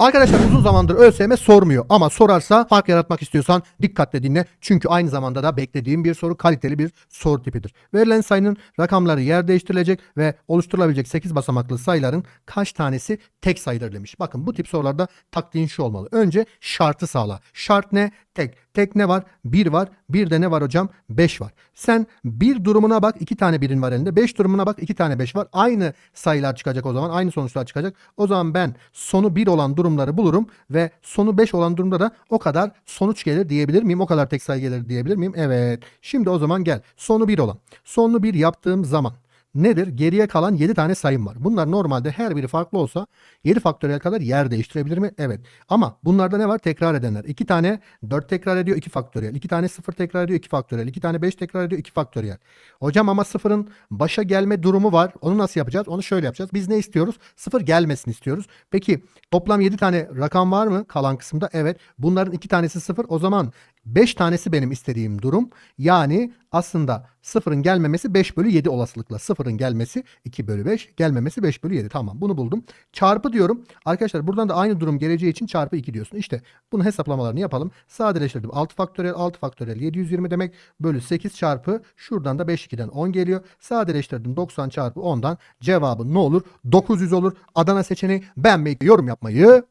Arkadaşlar uzun zamandır ÖSYM sormuyor ama sorarsa fark yaratmak istiyorsan dikkatle dinle. Çünkü aynı zamanda da beklediğim bir soru kaliteli bir soru tipidir. Verilen sayının rakamları yer değiştirilecek ve oluşturulabilecek 8 basamaklı sayıların kaç tanesi tek sayıdır demiş. Bakın bu tip sorularda taktiğin şu olmalı. Önce şartı sağla. Şart ne? Tek. Tek ne var? 1 var. Bir de ne var hocam? 5 var. Sen bir durumuna bak. iki tane birin var elinde. 5 durumuna bak. iki tane 5 var. Aynı sayılar çıkacak o zaman. Aynı sonuçlar çıkacak. O zaman ben sonu 1 olan durumları bulurum ve sonu 5 olan durumda da o kadar sonuç gelir diyebilir miyim? O kadar tek sayı gelir diyebilir miyim? Evet. Şimdi o zaman gel. Sonu 1 olan. Sonunu 1 yaptığım zaman nedir? Geriye kalan 7 tane sayım var. Bunlar normalde her biri farklı olsa 7 faktöriyel kadar yer değiştirebilir mi? Evet. Ama bunlarda ne var? Tekrar edenler. 2 tane 4 tekrar ediyor 2 faktöriyel. 2 tane 0 tekrar ediyor 2 faktöriyel. 2 tane 5 tekrar ediyor 2 faktöriyel. Hocam ama 0'ın başa gelme durumu var. Onu nasıl yapacağız? Onu şöyle yapacağız. Biz ne istiyoruz? 0 gelmesini istiyoruz. Peki toplam 7 tane rakam var mı kalan kısımda? Evet. Bunların 2 tanesi 0. O zaman 5 tanesi benim istediğim durum. Yani aslında sıfırın gelmemesi 5 bölü 7 olasılıkla. Sıfırın gelmesi 2 bölü 5. Gelmemesi 5 bölü 7. Tamam bunu buldum. Çarpı diyorum. Arkadaşlar buradan da aynı durum geleceği için çarpı 2 diyorsun. İşte bunun hesaplamalarını yapalım. Sadeleştirdim. 6 faktöriyel 6 faktöriyel 720 demek. Bölü 8 çarpı şuradan da 5 2'den 10 geliyor. Sadeleştirdim 90 çarpı 10'dan cevabı ne olur? 900 olur. Adana seçeneği beğenmeyi, yorum yapmayı unutmayın.